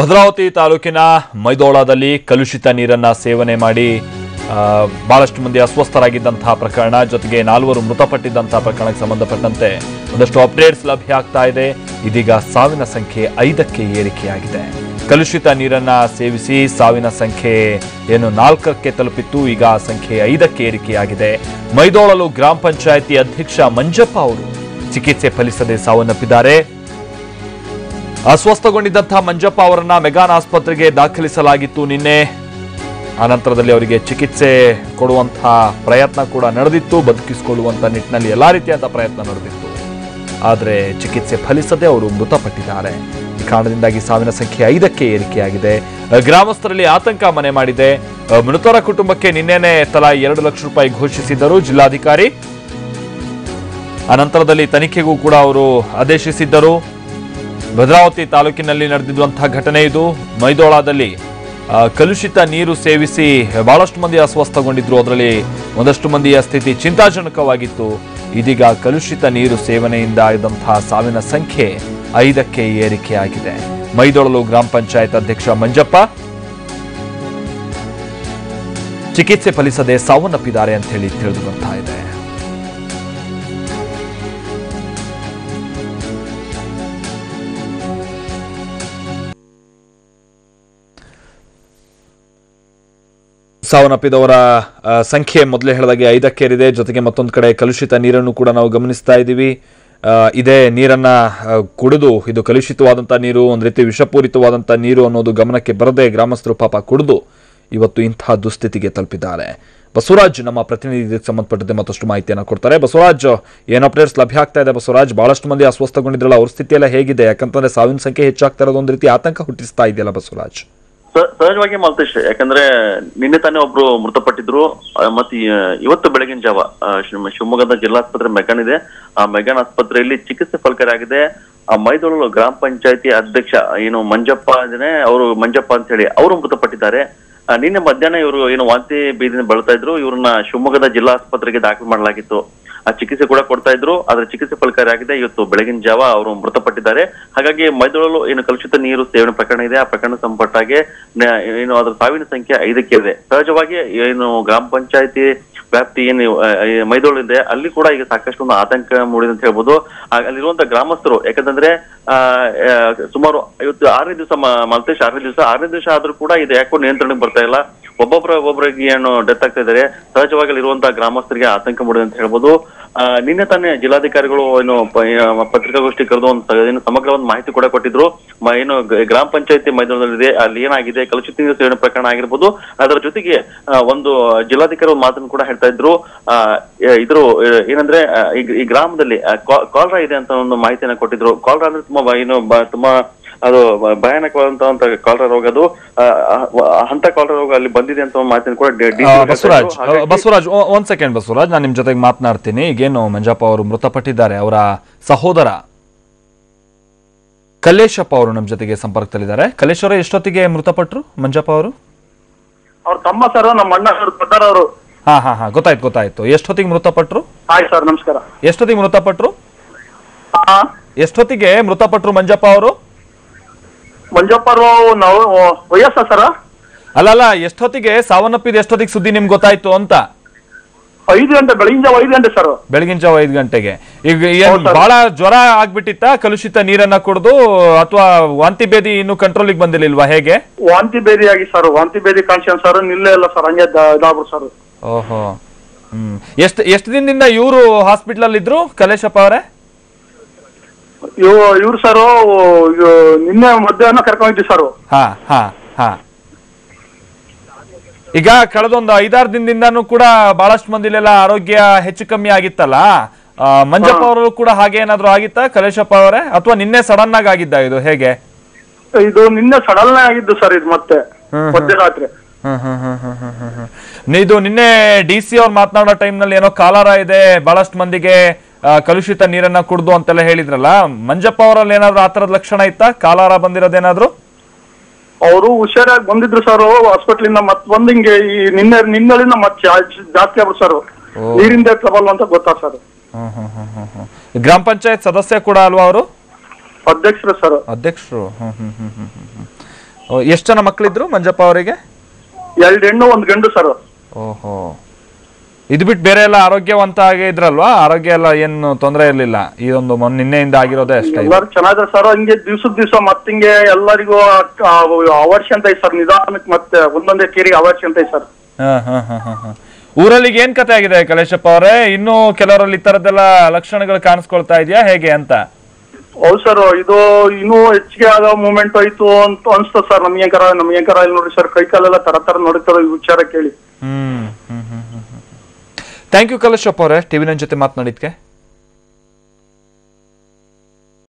ಭದ್ರಾವತಿ ತಾಲೂಕಿನ ಮೈದೋಳದಲ್ಲಿ ಕಲುಷಿತ ನೀರನ್ನ ಸೇವನೆ ಮಾಡಿ ಬಹಳಷ್ಟು ಮಂದಿ ಅಸ್ವಸ್ಥರಾಗಿದ್ದಂತಹ ಪ್ರಕರಣ, ಜೊತೆಗೆ ನಾಲ್ವರು ಮೃತಪಟ್ಟಿದ್ದಂತಹ ಪ್ರಕರಣಕ್ಕೆ ಸಂಬಂಧಪಟ್ಟಂತೆ ಒಂದಷ್ಟು ಅಪ್ಡೇಟ್ಸ್ ಲಭ್ಯ ಆಗ್ತಾ ಇದೆ. ಇದೀಗ ಸಾವಿನ ಸಂಖ್ಯೆ ಐದಕ್ಕೆ ಏರಿಕೆಯಾಗಿದೆ. ಕಲುಷಿತ ನೀರನ್ನ ಸೇವಿಸಿ ಸಾವಿನ ಸಂಖ್ಯೆ ಏನು ನಾಲ್ಕಕ್ಕೆ ತಲುಪಿತ್ತು, ಈಗ ಸಂಖ್ಯೆ ಐದಕ್ಕೆ ಏರಿಕೆಯಾಗಿದೆ. ಮೈದೋಳಲು ಗ್ರಾಮ ಪಂಚಾಯಿತಿ ಅಧ್ಯಕ್ಷ ಮಂಜಪ್ಪ ಅವರು ಚಿಕಿತ್ಸೆ ಫಲಿಸದೆ ಸಾವನ್ನಪ್ಪಿದ್ದಾರೆ. ಅಸ್ವಸ್ಥಗೊಂಡಿದ್ದಂತಹ ಮಂಜಪ್ಪ ಅವರನ್ನ ಮೆಗಾನ್ ಆಸ್ಪತ್ರೆಗೆ ದಾಖಲಿಸಲಾಗಿತ್ತು ನಿನ್ನೆ. ಆನಂತರದಲ್ಲಿ ಅವರಿಗೆ ಚಿಕಿತ್ಸೆ ಕೊಡುವಂತಹ ಪ್ರಯತ್ನ ಕೂಡ ನಡೆದಿತ್ತು ಬದುಕಿಸಿಕೊಳ್ಳುವಂತ ನಿಟ್ಟಿನಲ್ಲಿ ಎಲ್ಲಾ ರೀತಿಯಾದ ಪ್ರಯತ್ನ ನಡೆದಿತ್ತು. ಆದರೆ ಚಿಕಿತ್ಸೆ ಫಲಿಸದೆ ಅವರು ಮೃತಪಟ್ಟಿದ್ದಾರೆ. ಈ ಕಾರಣದಿಂದಾಗಿ ಸಾವಿನ ಸಂಖ್ಯೆ ಐದಕ್ಕೆ ಏರಿಕೆಯಾಗಿದೆ. ಗ್ರಾಮಸ್ಥರಲ್ಲಿ ಆತಂಕ ಮನೆ ಮಾಡಿದೆ. ಮೃತರ ಕುಟುಂಬಕ್ಕೆ ನಿನ್ನೆನೆ ತಲಾ ಎರಡು ಲಕ್ಷ ರೂಪಾಯಿ ಘೋಷಿಸಿದ್ದರು ಜಿಲ್ಲಾಧಿಕಾರಿ. ಅನಂತರದಲ್ಲಿ ತನಿಖೆಗೂ ಕೂಡ ಅವರು ಆದೇಶಿಸಿದ್ದರು. ಭದ್ರಾವತಿ ತಾಲೂಕಿನಲ್ಲಿ ನಡೆದಿರುವಂತಹ ಘಟನೆ ಇದು. ಮೈದೋಳದಲ್ಲಿ ಕಲುಷಿತ ನೀರು ಸೇವಿಸಿ ಬಹಳಷ್ಟು ಮಂದಿ ಅಸ್ವಸ್ಥಗೊಂಡಿದ್ರು. ಅದರಲ್ಲಿ ಒಂದಷ್ಟು ಮಂದಿಯ ಸ್ಥಿತಿ ಚಿಂತಾಜನಕವಾಗಿತ್ತು. ಇದೀಗ ಕಲುಷಿತ ನೀರು ಸೇವನೆಯಿಂದ ಆದಂತಹ ಸಾವಿನ ಸಂಖ್ಯೆ ಐದಕ್ಕೆ ಏರಿಕೆಯಾಗಿದೆ. ಮೈದೊಳಲು ಗ್ರಾಮ ಪಂಚಾಯತ್ ಅಧ್ಯಕ್ಷ ಮಂಜಪ್ಪ, ಚಿಕಿತ್ಸೆ ಫಲಿಸದೆ ಸಾವನ್ನಪ್ಪಿದ್ದಾರೆ ಅಂತ ಹೇಳಿ ತಿಳಿದು ಬರ್ತಾ ಇದೆ. ಸಾವನ್ನಪ್ಪಿದವರ ಸಂಖ್ಯೆ ಮೊದಲೇ ಹೇಳಿದಾಗೆ ಐದಕ್ಕೇರಿದೆ. ಜೊತೆಗೆ ಮತ್ತೊಂದು ಕಡೆ ಕಲುಷಿತ ನೀರನ್ನು ಕೂಡ ನಾವು ಗಮನಿಸ್ತಾ ಇದ್ದೀವಿ. ಇದೇ ನೀರನ್ನು ಕುಡಿದು, ಇದು ಕಲುಷಿತವಾದಂಥ ನೀರು, ಒಂದು ರೀತಿ ವಿಷಪೂರಿತವಾದಂಥ ನೀರು ಅನ್ನೋದು ಗಮನಕ್ಕೆ ಬರದೆ ಗ್ರಾಮಸ್ಥರು ಪಾಪ ಕುಡಿದು ಇವತ್ತು ಇಂತಹ ದುಸ್ಥಿತಿಗೆ ತಲುಪಿದ್ದಾರೆ. ಬಸವರಾಜ್ ನಮ್ಮ ಪ್ರತಿನಿಧಿ ಇದಕ್ಕೆ ಸಂಬಂಧಪಟ್ಟಂತೆ ಮತ್ತಷ್ಟು ಮಾಹಿತಿಯನ್ನು ಕೊಡ್ತಾರೆ. ಬಸವರಾಜ್, ಏನು ಅಪ್ಡೇಟ್ಸ್ ಲಭ್ಯ ಆಗ್ತಾ ಇದೆ? ಬಸವರಾಜ್, ಬಹಳಷ್ಟು ಮಂದಿ ಅಸ್ವಸ್ಥಗೊಂಡಿದ್ರಲ್ಲ, ಅವ್ರ ಸ್ಥಿತಿ ಎಲ್ಲ ಹೇಗಿದೆ? ಯಾಕಂತಂದ್ರೆ ಸಾವಿನ ಸಂಖ್ಯೆ ಹೆಚ್ಚಾಗ್ತಾ ಇರೋದು ಒಂದು ರೀತಿ ಆತಂಕ ಹುಟ್ಟಿಸ್ತಾ ಇದೆಯಲ್ಲ ಬಸವರಾಜ್? ಸಹಜವಾಗಿ ಮಲ್ತೇಶ್ ಯಾಕಂದ್ರೆ ನಿನ್ನೆ ತಾನೇ ಒಬ್ರು ಮೃತಪಟ್ಟಿದ್ರು. ಮತ್ತೆ ಇವತ್ತು ಬೆಳಗಿನ ಜಾವ ಶಿವಮೊಗ್ಗದ ಜಿಲ್ಲಾ ಶಿವಮೊಗ್ಗದ ಜಿಲ್ಲಾಸ್ಪತ್ರೆ ಮೆಗಾನ್ ಇದೆ. ಆ ಮೆಗಾನ್ ಆಸ್ಪತ್ರೆಯಲ್ಲಿ ಚಿಕಿತ್ಸೆ ಫಲಕರಾಗಿದೆ ಆ ಮೈದೊಳಲು ಗ್ರಾಮ ಪಂಚಾಯತಿ ಅಧ್ಯಕ್ಷ, ಏನು ಮಂಜಪ್ಪ ಅಂದ್ರೆ ಅವರು ಮಂಜಪ್ಪ ಅಂತ ಹೇಳಿ ಅವರು ಮೃತಪಟ್ಟಿದ್ದಾರೆ. ನಿನ್ನೆ ಮಧ್ಯಾಹ್ನ ಇವರು ಏನು ವಾಂತಿ ಬೀದಿನ ಬಳಸ್ತಾ ಇದ್ರು. ಇವ್ರನ್ನ ಶಿವಮೊಗ್ಗದ ಜಿಲ್ಲಾ ಆಸ್ಪತ್ರೆಗೆ ದಾಖಲು ಮಾಡಲಾಗಿತ್ತು. ಆ ಚಿಕಿತ್ಸೆ ಕೂಡ ಕೊಡ್ತಾ ಇದ್ರು. ಆದ್ರೆ ಚಿಕಿತ್ಸೆ ಫಲಕಾರಿಯಾಗಿದೆ ಇವತ್ತು ಬೆಳಗಿನ ಜಾವ ಅವರು ಮೃತಪಟ್ಟಿದ್ದಾರೆ. ಹಾಗಾಗಿ ಮೈದೊಳಲು ಏನು ಕಲುಷಿತ ನೀರು ಸೇವನೆ ಪ್ರಕರಣ ಇದೆ. ಆ ಪ್ರಕರಣ ಸಂಪಟ್ಟಾಗೆ ಏನು ಅದರ ಸಾವಿನ ಸಂಖ್ಯೆ ಐದಕ್ಕೆ ಇದೆ. ಸಹಜವಾಗಿ ಏನು ಗ್ರಾಮ ಪಂಚಾಯತಿ ವ್ಯಾಪ್ತಿ ಏನು ಇದೆ. ಅಲ್ಲಿ ಕೂಡ ಈಗ ಸಾಕಷ್ಟು ಒಂದು ಆತಂಕ ಮೂಡಿದೆ ಅಂತ ಹೇಳ್ಬೋದು. ಅಲ್ಲಿರುವಂತ ಗ್ರಾಮಸ್ಥರು ಯಾಕಂತಂದ್ರೆ ಆ, ಸುಮಾರು ಇವತ್ತು ಆರನೇ ದಿವಸ ಮಲ್ತೇಶ್ ಆರನೇ ದಿವಸ ಆರನೇ ದಿವಸ ಆದ್ರೂ ಕೂಡ ಇದು ಯಾಕೋ ನಿಯಂತ್ರಣಕ್ಕೆ ಬರ್ತಾ ಇಲ್ಲ. ಒಬ್ಬೊಬ್ಬರ ಒಬ್ಬೊಬ್ಬರಿಗೆ ಏನು ಡೆತ್ ಆಗ್ತಾ ಇದ್ದಾರೆ ಸಹಜವಾಗಿ ಇರುವಂತಹ ಗ್ರಾಮಸ್ಥರಿಗೆ ಆತಂಕ ಮೂಡಿದೆ ಅಂತ ಹೇಳ್ಬೋದು. ನಿನ್ನೆ ತಾನೇ ಜಿಲ್ಲಾಧಿಕಾರಿಗಳು ಏನು ಪತ್ರಿಕಾಗೋಷ್ಠಿ ಕರೆದು ಒಂದು ಏನು ಸಮಗ್ರ ಒಂದು ಮಾಹಿತಿ ಕೂಡ ಕೊಟ್ಟಿದ್ರು. ಏನು ಗ್ರಾಮ ಪಂಚಾಯತಿ ಮೈದಾನದಲ್ಲಿದೆ, ಅಲ್ಲಿ ಏನಾಗಿದೆ, ಕಲುಷಿತ ನೀರು ಸೇವನೆ ಪ್ರಕರಣ ಆಗಿರ್ಬೋದು. ಅದರ ಜೊತೆಗೆ ಒಂದು ಜಿಲ್ಲಾಧಿಕಾರಿ ಮಾತನ್ನು ಕೂಡ ಹೇಳ್ತಾ ಇದ್ರು. ಇದ್ರು ಏನಂದ್ರೆ ಈ ಗ್ರಾಮದಲ್ಲಿ ಕಾಲ್ರಾ ಇದೆ ಅಂತ ಒಂದು ಮಾಹಿತಿಯನ್ನ ಕೊಟ್ಟಿದ್ರು. ಕಾಲ್ರಾ ಅಂದ್ರೆ ತುಂಬಾ ಏನು ತುಂಬಾ ಅದು ಭಯಾನಕವಾದಂತಹ ಭಯಾನಕವಾದಂತ ಕಾಲರ ರೋಗ ಅದು. ಅಂತ ಕಾಲ್ರಾ ರೋಗ ಅಲ್ಲಿ ಬಂದಿದೆ ಅಂತ ಮಾತಿನ ಕೂಡ ಬಸವರಾಜ್. ಬಸವರಾಜ್ ಒಂದ್ ಸೆಕೆಂಡ್ ಬಸವರಾಜ್ ನಾನು ನಿಮ್ ಜೊತೆಗೆ ಮಾತನಾಡ್ತೀನಿ. ಈಗೇನು ಮಂಜಪ್ಪ ಅವರು ಮೃತಪಟ್ಟಿದ್ದಾರೆ ಅವರ ಸಹೋದರ ಕಲ್ಲೇಶಪ್ಪ ಅವರು ನಮ್ಮ ಜೊತೆಗೆ ಸಂಪರ್ಕದಲ್ಲಿದ್ದಾರೆ. ಕಲ್ಲೇಶ್ ಅವರು ಎಷ್ಟೊತ್ತಿಗೆ ಮೃತಪಟ್ಟರು ಮಂಜಪ್ಪ ಅವರು? ಅವ್ರ ತಮ್ಮ ಸರ್ ನಮ್ಮ ಅಣ್ಣ ಅವರು. ಹಾ ಹಾ ಹಾ ಗೊತ್ತಾಯ್ತು ಗೊತ್ತಾಯ್ತು. ಎಷ್ಟೊತ್ತಿಗೆ ಮೃತಪಟ್ಟರು ಹಾಯ್ ಸರ್ ನಮಸ್ಕಾರ. ಎಷ್ಟೊತ್ತಿಗೆ ಮೃತಪಟ್ಟರು ಆ, ಎಷ್ಟೊತ್ತಿಗೆ ಮೃತಪಟ್ಟರು ಮಂಜಪ್ಪ ಅವರು? ಮಂಜಪ್ಪ ಅವರು ನಾವು ವಯಸ್ಸ ಸರ್? ಅಲ್ಲಲ್ಲ ಎಷ್ಟೊತ್ತಿಗೆ? ಸಾವನ್ನಪ್ಪಿದ ಎಷ್ಟೊತ್ತಿಗೆ ಸುದ್ದಿ ನಿಮ್ಗೆ ಗೊತ್ತಾಯ್ತು ಅಂತ? ಐದು ಗಂಟೆ ಬೆಳಗಿನ ಜಾವ ಐದು ಗಂಟೆ ಸರ್. ಬೆಳಗಿನ ಜಾವ ಐದು ಗಂಟೆಗೆ. ಈಗ ಏನ್ ಬಹಳ ಜ್ವರ ಆಗ್ಬಿಟ್ಟಿತ್ತ? ಕಲುಷಿತ ನೀರನ್ನ ಕುಡಿದು ಅಥವಾ ವಾಂತಿ ಬೇದಿ ಇನ್ನು ಕಂಟ್ರೋಲಿಗೆ ಬಂದಿರ್ಲಿಲ್ವಾ? ಹೇಗೆ? ವಾಂತಿ ಬೇದಿ ಆಗಿ ಸರ್ ವಾಂತಿ ಬೇದಿ ಕಾಣಿಸ್ಕೊಂಡ್ ಸರ್ ನಿಲ್ಲೇ ಇಲ್ಲ ಸರ್ ಹಂಗೆ ದ- ಇದಾಗ್ಬಿಡು ಸರ್. ಓಹೋ. ಹ್ಮ್. ಎಷ್ಟು ಎಷ್ಟು ದಿನದಿಂದ ಇವರು ಹಾಸ್ಪಿಟಲ್ ಅಲ್ಲಿ ಇದ್ರು ಕಲೇಶಪ್ಪ ಅವರೇ? ಇವ್ ಇವ್ರು ಸರ್ ನಿನ್ನೆ ಮಧ್ಯಾಹ್ನ ಕರ್ಕೊಂಡಿದ್ವಿ ಸರ್. ಹಾ ಹಾ ಹಾ. ಈಗ ಕಳೆದೊಂದು ಐದಾರು ದಿನದಿಂದನೂ ಕೂಡ ಬಹಳಷ್ಟು ಮಂದಿಲೆಲ್ಲ ಆರೋಗ್ಯ ಹೆಚ್ಚು ಕಮ್ಮಿ ಆಗಿತ್ತಲ್ಲ? ಮಂಜಪ್ಪ ಅವರು ಕೂಡ ಹಾಗೆ ಏನಾದ್ರು ಆಗಿತ್ತಾ? ಕಲೇಶಪ್ಪ ಅವರೇ? ಅಥವಾ ನಿನ್ನೆ ಸಡನ್ ಆಗಿ ಆಗಿದ್ದ ಇದು ಹೇಗೆ? ಇದು ನಿನ್ನೆ ಸಡನ್ ಆಗಿದ್ದು ಸರ್ ಇದು ಮತ್ತೆ ಹ್ಮ್, ಹ್ಮ್. ಮಧ್ಯರಾತ್ರಿ. ಹ್ಮ್ ಹ್ಮ್ ಹ್ಮ್ ಹ್ಮ್ ಹ್ಮ್ ಹ್ಮ್ ಹ್ಮ್. ನಿ- ಇದು ನಿನ್ನೆ ಡಿ ಸಿ ಅವ್ರು ಮಾತನಾಡೋ ಟೈಮ್ನಲ್ಲಿ ಏನೋ ಕಾಲಾರ ಇದೆ ಬಹಳಷ್ಟು ಮಂದಿಗೆ ಕಲುಷಿತ ನೀರನ್ನ ಕುಡ್ದು ಅಂತೆಲ್ಲ ಹೇಳಿದ್ರಲ್ಲ ಮಂಜಪ್ಪ ಅವರಲ್ಲಿ ಏನಾದ್ರು ಆ ತರದ ಲಕ್ಷಣ ಇತ್ತಾ? ಕಾಲಾರ ಬಂದಿರೋದೇನಾದ್ರು? ಅವರು ಹುಷಾರಾಗಿ ಬಂದಿದ್ರು ಸರ್ ಹಾಸ್ಪಿಟ್ಲಿಂದ ಮತ್ ಬಂದ್ ಹಿಂಗೆ ಈ ನಿನ್ನೆ ನಿನ್ನಲ್ಲಿ ಮತ್ ಜಾಸ್ತಿ ಆಗ್ಬಿಡು ಸರ್ ನೀರಿಂದ ಟ್ರಬಲ್ ಅಂತ ಗೊತ್ತಾ ಸರ್. ಗ್ರಾಮ ಪಂಚಾಯತ್ ಸದಸ್ಯ ಕೂಡ ಅಲ್ವಾ ಅವರು? ಅಧ್ಯಕ್ಷರು ಸರ್ ಅಧ್ಯಕ್ಷರು. ಎಷ್ಟು ಜನ ಮಕ್ಕಳಿದ್ರು ಮಂಜಪ್ಪ ಅವರಿಗೆ? ಎರಡು ಹೆಣ್ಣು ಒಂದ್ ಗಂಡು ಸರ್ ಓಹೋ. ಇದು ಬಿಟ್ಟು ಬೇರೆ ಎಲ್ಲ ಆರೋಗ್ಯವಂತ ಆಗಿ ಇದ್ರಲ್ವಾ? ಆರೋಗ್ಯ ಎಲ್ಲ ಏನು ತೊಂದರೆ ಇರಲಿಲ್ಲ. ಇದೊಂದು ಮೊನ್ನೆ ನಿನ್ನೆಯಿಂದ ಆಗಿರೋದೇ ಅಷ್ಟೇ ಚೆನ್ನಾಗಿದೆ ಎಲ್ಲಾರು ಚೆನ್ನಾಗಿದ್ದಾರೆ ಸರ್ ಹಂಗೆ ದಿವ್ಸದ ದಿವಸ ಮತ್ತೆ ಹಿಂಗೆ ಎಲ್ಲರಿಗೂ ಅವಶ್ಯ ಅಂತ ಐತೆ ಸರ್. ನಿಧಾನಕ್ಕೆ ಮತ್ತೆ ಒಂದೊಂದೇ ಕೇರಿಗೆ ಅವಶ್ಯ ಅಂತ ಐತೆ ಸರ್. ಹಾ, ಹಾ, ಹಾ, ಹಾ, ಹಾ. ಊರಲ್ಲಿ ಏನ್ ಕತೆ ಆಗಿದೆ ಕಲೇಶಪ್ಪ ಅವರೇ? ಇನ್ನು ಕೆಲವರಲ್ಲಿ ಈ ತರದೆಲ್ಲ ಲಕ್ಷಣಗಳು ಕಾಣಿಸ್ಕೊಳ್ತಾ ಇದೆಯಾ? ಹೇಗೆ ಅಂತ? ಹೌದು ಸರ್ ಇದು ಇನ್ನೂ ಹೆಚ್ಚಿಗೆ ಆಗೋ ಮೂಮೆಂಟ್ ಆಯ್ತು ಅಂತ ಅನ್ಸ್ತದೆ ಸರ್. ನಮ್ಗೆ ಹೆಂಗಾರ ನಮ್ಗೆ ಹೆಂಗಾರ ಇಲ್ಲಿ ನೋಡಿ ಸರ್. ಕೈ ಕಾಲೆಲ್ಲ ತರ ತರ ನೋಡಿತಾರ ಈ ವಿಚಾರ ಕೇಳಿ. ಹ್ಮ್. ಥ್ಯಾಂಕ್ ಯು ಕಲೇಶಪ್ಪ ಅವರೇ ಟಿವಿ ನನ್ನ ಜೊತೆ ಮಾತನಾಡಿದ್ಕೆ.